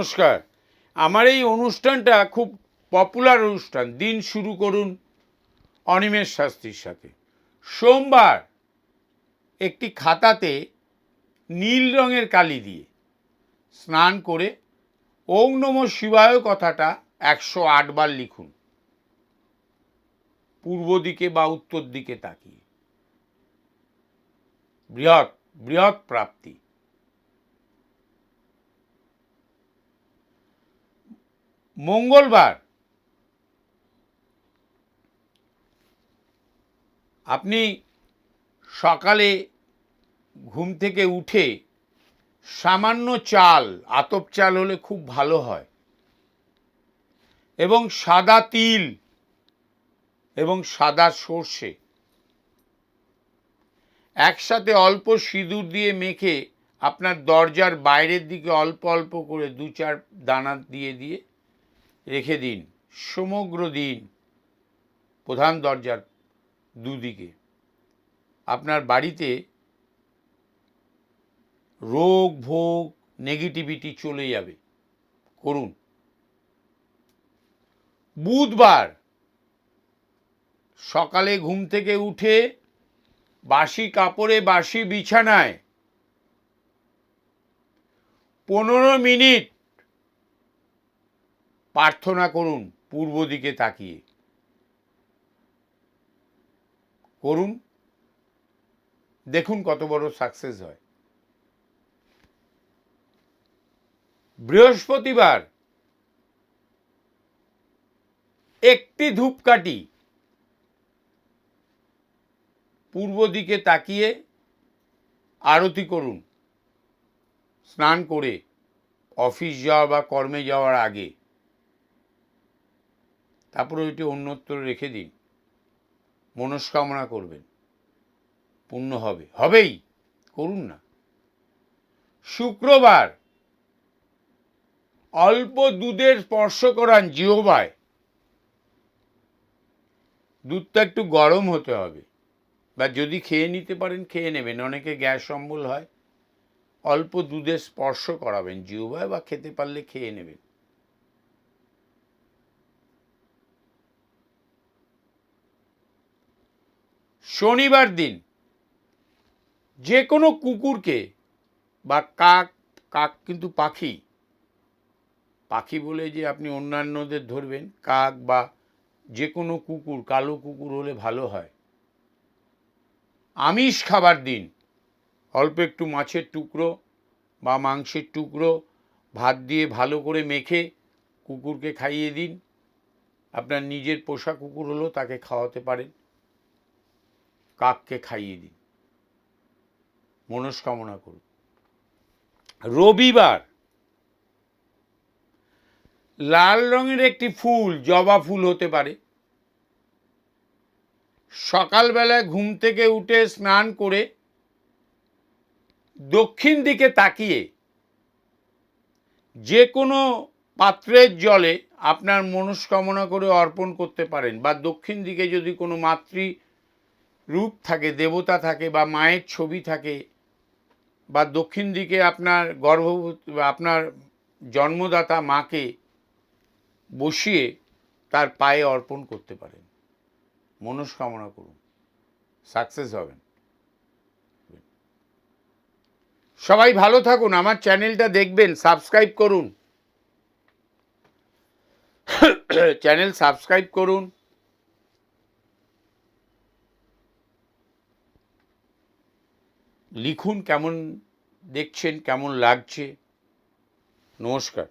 নমস্কার। আমার এই অনুষ্ঠানটা খুব পপুলার অনুষ্ঠান। দিন শুরু করুন অনিমেষ শাস্ত্রীর সাথে। সোমবার একটি খাতাতে নীল রঙের কালি দিয়ে স্নান করে ওং নম শিবায় কথাটা একশো আটবার লিখুন। পূর্ব দিকে বা উত্তর দিকে তাকিয়ে। বৃহৎ বৃহৎ প্রাপ্তি। মঙ্গলবার। আপনি সকালে ঘুম থেকে উঠে সামান্য চাল, আতপ চাল হলে খুব ভালো হয় এবং সাদা তিল এবং সাদা সর্ষে একসাথে অল্প সিঁদুর দিয়ে মেখে আপনার দরজার বাইরের দিকে অল্প অল্প করে দু চার দানা দিয়ে দিয়ে রেখে দিন, সমগ্র দিন প্রধান দরজার দুদিকে। আপনার বাড়িতে রোগ, ভোগ নেগেটিভিটি চলে যাবে। করুন। বুধবার সকালে ঘুম থেকে উঠে বাসি কাপড়ে, বাসি বিছানায় পনেরো মিনিট প্রার্থনা করুন পূর্ব দিকে তাকিয়ে। করুন। দেখুন কত বড় সাকসেস হয়। বৃহস্পতিবার একটি ধূপকাঠি পূর্ব দিকে তাকিয়ে আরতি করুন। স্নান করে অফিস যাওয়া বা কর্মে যাওয়ার আগে। তারপরে ওইটি অন্যত্র রেখে দিন। মনস্কামনা করবেন। পূর্ণ হবে। হবেই। করুন না। শুক্রবার। অল্প দুধের স্পর্শ করান জিহবায়। দুধটা একটু গরম হতে হবে। বা যদি খেয়ে নিতে পারেন, খেয়ে নেবেন। অনেকে গ্যাস অম্বল হয়। অল্প দুধের স্পর্শ করাবেন জিহবায় বা খেতে পারলে খেয়ে নেবেন। শনিবার দিন যে কোনো কুকুরকে বা কাক কাক কিন্তু পাখি পাখি বলে যে আপনি অন্যান্যদের ধরবেন, কাক বা যে কোনো কুকুর, কালো কুকুর হলে ভালো হয়। আমিষ খাবার দিন, অল্প একটু মাছের টুকরো বা মাংসের টুকরো, ভাত দিয়ে ভালো করে মেখে কুকুরকে খাইয়ে দিন। আপনার নিজের পোষা কুকুর হলেও তাকে খাওয়াতে পারেন। কাককে খাইয়ে দিন। মনস্কামনা করুন। রবিবার, লাল রঙের একটি ফুল, জবা ফুল হতে পারে। সকালবেলায় ঘুম থেকে উঠে স্নান করে দক্ষিণ দিকে তাকিয়ে যে কোনো পাত্রের জলে আপনার মনস্কামনা করে অর্পণ করতে পারেন বা দক্ষিণ দিকে যদি কোনো মাতৃ রূপ থাকে, দেবতা থাকে বা মায়ের ছবি থাকে বা দক্ষিণ দিকে আপনার গর্ভবতী আপনার জন্মদাতা মাকে বসিয়ে তার পায়ে অর্পণ করতে পারেন। মনস্কামনা করুন। সাকসেস হবেন। সবাই ভালো থাকুন। আমার চ্যানেলটা দেখবেন, সাবস্ক্রাইব করুন। চ্যানেল সাবস্ক্রাইব করুন। লিখুন কেমন দেখছেন কেমন লাগছে। নমস্কার।